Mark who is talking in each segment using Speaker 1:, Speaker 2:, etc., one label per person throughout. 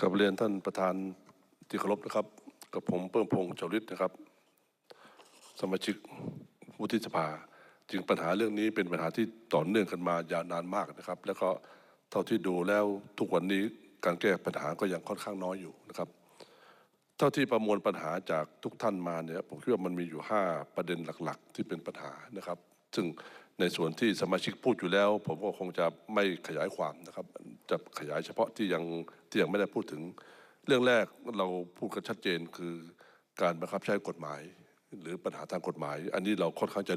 Speaker 1: กับเรียนท่านประธานที่เคารพนะครับ กับผมเพิ่มพงษ์เฉลิตนะครับ สมาชิกวุฒิสภา จึงปัญหาเรื่องนี้เป็นปัญหาที่ต่อเนื่องกันมายาวนานมากนะครับ แล้วก็เท่าที่ดูแล้วทุกวันนี้การแก้ปัญหาก็ยังค่อนข้างน้อยอยู่นะครับ เท่าที่ประมวลปัญหาจากทุกท่านมาเนี่ยผมคิดว่ามันมีอยู่ 5 ประเด็นหลักๆ ที่เป็นปัญหานะครับ ซึ่งในส่วนที่สมาชิกพูดอยู่แล้ว ผมก็คงจะไม่ขยายความนะครับ จะขยายเฉพาะที่ยังที่ยังไม่ได้พูดถึง เรื่องแรกเราพูดกันชัดเจนคือการบังคับใช้กฎหมาย หรือปัญหาทางกฎหมาย อันนี้เราค่อนข้างจะ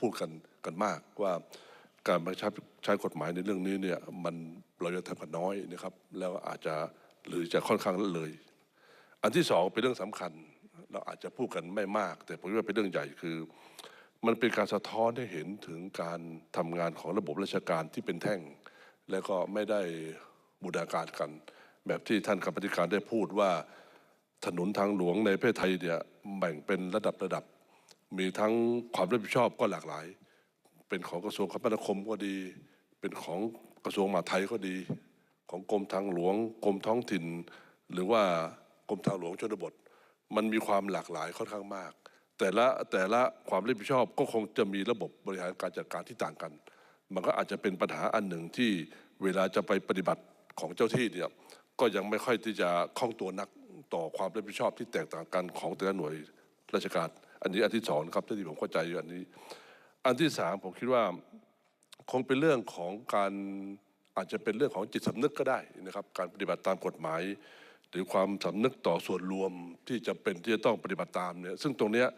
Speaker 1: พูดกันกันมากว่าการบังคับใช้กฎหมายในเรื่องนี้เนี่ยมันเราจะทำกันน้อยนะครับ แล้วอาจจะหรือจะค่อนข้างละเลย อันที่สองเป็นเรื่องสำคัญ เราอาจจะพูดกันไม่มาก แต่ผมว่าเป็นเรื่องใหญ่คือ มันเป็นการสะท้อนให้เห็นถึงการทำงานของระบบราชการที่เป็นแท่ง แล้วก็ไม่ได้บูรณาการกัน แบบที่ท่านกรรมธิการได้พูดว่าถนนทางหลวงในประเทศไทยเนี่ยแบ่งเป็นระดับระดับ มีทั้งความรับผิดชอบก็หลากหลาย เป็นของกระทรวงคมนาคมก็ดี เป็นของกระทรวงมหาดไทยก็ดี ของกรมทางหลวงกรมท้องถิ่น หรือว่ากรมทางหลวงชนบท มันมีความหลากหลายค่อนข้างมาก แต่ละแต่ละความรับผิดชอบก็คงจะมีระบบบริหารการจัดการที่ต่างกัน มันก็อาจจะเป็นปัญหาอันหนึ่งที่เวลาจะไปปฏิบัติของเจ้าที่เนี่ยก็ยังไม่ค่อยที่จะคล่องตัวนักต่อความรับผิดชอบที่แตกต่างกันของแต่ละหน่วยราชการ อันนี้อันที่สองนะครับที่ผมเข้าใจอยู่อันนี้ อันที่สามผมคิดว่าคงเป็นเรื่องของการอาจจะเป็นเรื่องของจิตสำนึกก็ได้นะครับ การปฏิบัติตามกฎหมาย หรือความสำนึกต่อส่วนรวมที่จะเป็นที่จะต้องปฏิบัติตามเนี่ยซึ่งตรงเนี้ย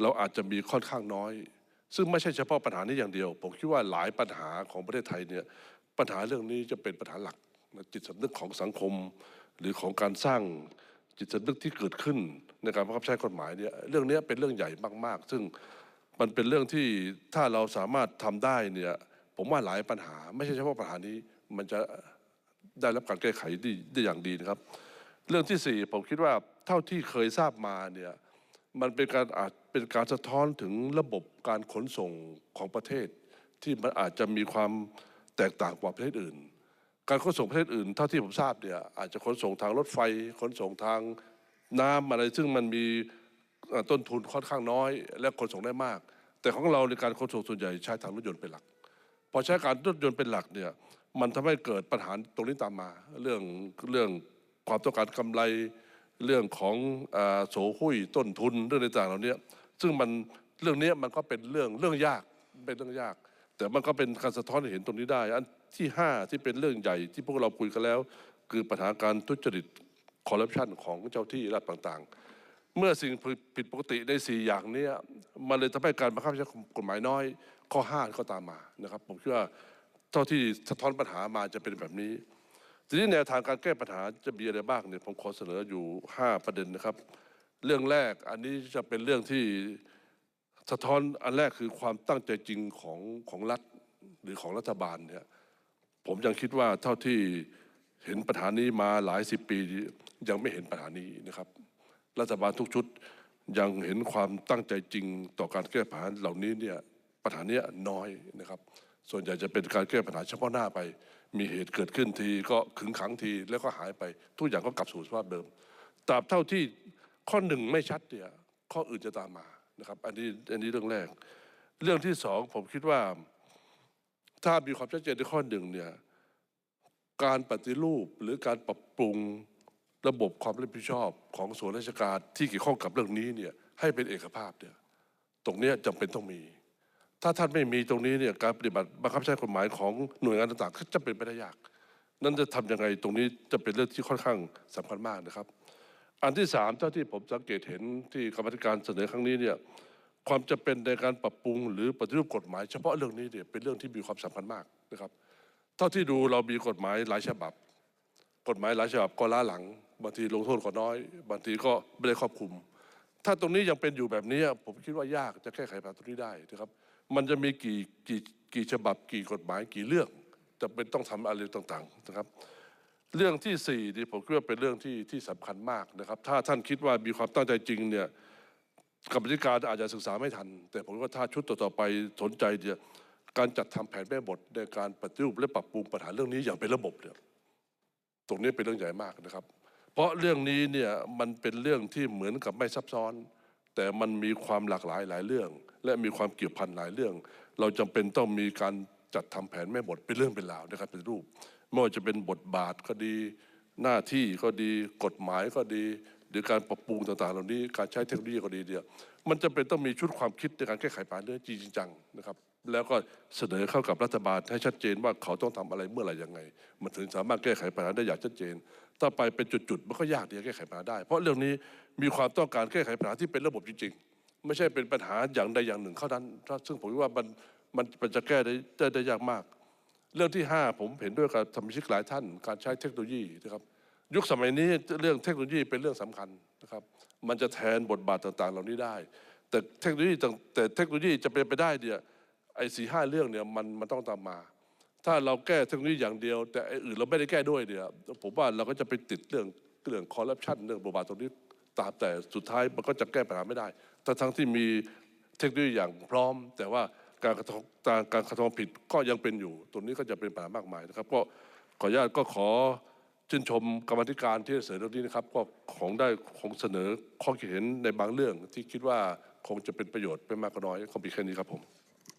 Speaker 1: เราอาจจะมีค่อนข้างน้อย ซึ่งไม่ใช่เฉพาะปัญหานี้อย่างเดียว ผมคิดว่าหลายปัญหาของประเทศไทยเนี่ยปัญหาเรื่องนี้จะเป็นปัญหาหลักจิตสำนึกของสังคม หรือของการสร้างจิตสำนึกที่เกิดขึ้นในการบังคับใช้กฎหมายเนี่ยเรื่องนี้เป็นเรื่องใหญ่มาก ๆ ซึ่งมันเป็นเรื่องที่ถ้าเราสามารถทำได้เนี่ยผมว่าหลายปัญหา ไม่ใช่เฉพาะปัญหานี้มันจะได้รับการแก้ไขได้อย่างดีนะครับ เรื่องที่สี่ผมคิดว่าเท่าที่เคยทราบมาเนี่ยมันเป็นการอาจเป็นการสะท้อนถึงระบบการขนส่งของประเทศ ที่มันอาจจะมีความแตกต่างกว่าประเทศอื่น การขนส่งประเทศอื่น เท่าที่ผมทราบเนี่ยอาจจะขนส่งทางรถไฟ ขนส่งทางน้ำอะไร ซึ่งมันมีต้นทุนค่อนข้างน้อย และขนส่งได้มาก แต่ของเราในการขนส่งส่วนใหญ่ใช้ทางรถยนต์เป็นหลัก พอใช้การรถยนต์เป็นหลักเนี่ยมันทำให้เกิดปัญหาตรงนี้ตามมา เรื่องเรื่อง ความต้องการกำไรเรื่องของโสหุ้ยต้นทุนเรื่องต่างๆเหล่านี้ซึ่งมันเรื่องนี้มันก็เป็นเรื่องเรื่องยากเป็นเรื่องยาก แต่มันก็เป็นการสะท้อนให้เห็นตรงนี้ได้ อันที่ห้าที่เป็นเรื่องใหญ่ที่พวกเราคุยกันแล้ว คือปัญหาการทุจริตคอร์รัปชันของเจ้าที่รัฐต่างๆ เมื่อสิ่งผิดปกติในสี่อย่างนี้มันเลยทำให้การบังคับใช้กฎหมายน้อย ข้อห้าก็ตามมานะครับ ผมคิดว่าเท่าที่สะท้อนปัญหามาจะเป็นแบบนี้ ทีนี้แนวทางการแก้ปัญหาจะมีอะไรบ้างเนี่ยผมขอเสนออยู่ 5 ประเด็นนะครับ เรื่องแรกอันนี้จะเป็นเรื่องที่สะท้อนอันแรกคือความตั้งใจจริงของของรัฐหรือของรัฐบาลเนี่ยผมยังคิดว่าเท่าที่เห็นปัญหานี้มาหลายสิบปียังไม่เห็นปัญหานี้นะครับ รัฐบาลทุกชุดยังเห็นความตั้งใจจริงต่อการแก้ปัญหาเหล่านี้เนี่ยปัญหานี้น้อยนะครับ ส่วนใหญ่จะเป็นการแก้ปัญหาเฉพาะหน้าไป มีเหตุเกิดขึ้นทีก็ขึงขังทีแล้วก็หายไป ทุกอย่างก็กลับสู่สภาพเดิมตราบเท่าที่ข้อหนึ่งไม่ชัดเนี่ยข้ออื่นจะตามมานะครับอันนี้อันนี้เรื่องแรก เรื่องที่สองผมคิดว่าถ้ามีความชัดเจนในข้อหนึ่งเนี่ยการปฏิรูปหรือการปรับปรุงระบบความรับผิดชอบของส่วนราชการที่เกี่ยวข้องกับเรื่องนี้เนี่ยให้เป็นเอกภาพเนี่ยตรงนี้ยจำเป็นต้องมี ถ้าท่านไม่มีตรงนี้เนี่ยการปฏิบัติบังคับใช้กฎหมายของหน่วยงานต่างๆก็จะเป็นไปได้ยาก นั่นจะทำยังไงตรงนี้จะเป็นเรื่องที่ค่อนข้างสำคัญมากนะครับ อันที่สามเท่าที่ผมสังเกตเห็นที่กรรมธิการเสนอครั้งนี้เนี่ยความจะเป็นในการปรับปรุงหรือปฏิรูปกฎหมายเฉพาะเรื่องนี้เนี่ยเป็นเรื่องที่มีความสำคัญมากนะครับ เท่าที่ดูเรามีกฎหมายหลายฉบับ กฎหมายหลายฉบับก็ล้าหลังบางทีลงโทษก็น้อยบางทีก็ไม่ได้ครอบคลุม ถ้าตรงนี้ยังเป็นอยู่แบบนี้ผมคิดว่ายากจะแก้ไขปัญหาตรงนี้ได้นะครับ มันจะมีกี่กี่กี่ฉบับกี่กฎหมายกี่เรื่องจะเป็นต้องทำอะไรต่างๆนะครับ เรื่องที่สี่ที่ผมคิดว่าเป็นเรื่องที่ที่สำคัญมากนะครับ ถ้าท่านคิดว่ามีความตั้งใจจริงเนี่ยกรรมธิการอาจจะศึกษาไม่ทัน แต่ผมว่าถ้าชุดต่อๆไปสนใจเนี่ยการจัดทำแผนแม่บทในการปฏิรูปและปรับปรุงปัญหาเรื่องนี้อย่างเป็นระบบเนี่ยตรงนี้เป็นเรื่องใหญ่มากนะครับ เพราะเรื่องนี้เนี่ยมันเป็นเรื่องที่เหมือนกับไม่ซับซ้อน แต่มันมีความหลากหลายหลายเรื่อง และมีความเกี่ยวพันหลายเรื่อง เราจำเป็นต้องมีการจัดทำแผนแม่บทเป็นเรื่องเป็นราวนะครับเป็นรูปไม่ว่าจะเป็นบทบาทก็ดีหน้าที่ก็ดีกฎหมายก็ดี หรือการปรับปรุงต่างๆ เหล่านี้การใช้เทคโนโลยีก็ดีเนี่ยมันจะเป็นต้องมีชุดความคิดในการแก้ไขปัญหาเรื่องจริงจังนะครับ แล้วก็เสนอเข้ากับรัฐบาลให้ชัดเจนว่าเขาต้องทำอะไรเมื่อไหร่ยังไง มันถึงสามารถแก้ไขปัญหาได้อย่างชัดเจน ถ้าไปเป็นจุดๆมันก็ยากที่จะแก้ไขปัญหาได้ เพราะเรื่องนี้ มีความต้องการแก้ไขปัญหาที่เป็นระบบจริง ๆ ไม่ใช่เป็นปัญหาอย่างใดอย่างหนึ่งเท่านั้น ซึ่งผมว่ามันมันจะแก้ได้ได้ไดยากมาก เรื่องที่ 5 ผมเห็นด้วยกับสมาชิกหลายท่าน การใช้เทคโนโลยีนะครับยุคสมัยนี้เรื่องเทคโนโลยีเป็นเรื่องสำคัญนะครับ มันจะแทนบทบาทต่างๆ เหล่านี้ได้ แต่เทคโนโลยีแต่เทคโนโลยีจะเป็นไปได้เนี่ยไอ้สี่ห้าเรื่องเนี่ยมันมันต้องตามมา ถ้าเราแก้เทคโนโลยีอย่างเดียว แต่อ้อื่นเราไม่ได้แก้ด้วยเนี่ยผมว่าเราก็จะไปติดเรื่องเรื่องคอร์รัปชันเรื่องบทบาทตรงนี้ ตามแต่สุดท้ายมันก็จะแก้ปัญหาไม่ได้ทั้งทั้งที่มีเทคโนโลยีอย่างพร้อม แต่ว่าการกระทำการกระทำผิดก็ยังเป็นอยู่ตรงนี้ก็จะเป็นปัญหามากมายนะครับ ก็ขออนุญาตก็ขอชื่นชมกรรมธิการที่เสนอเรื่องนี้นะครับ ก็ของได้คงเสนอข้อคิดเห็นในบางเรื่องที่คิดว่าคงจะเป็นประโยชน์ไม่มากก็น้อยคงมีแค่นี้ครับผม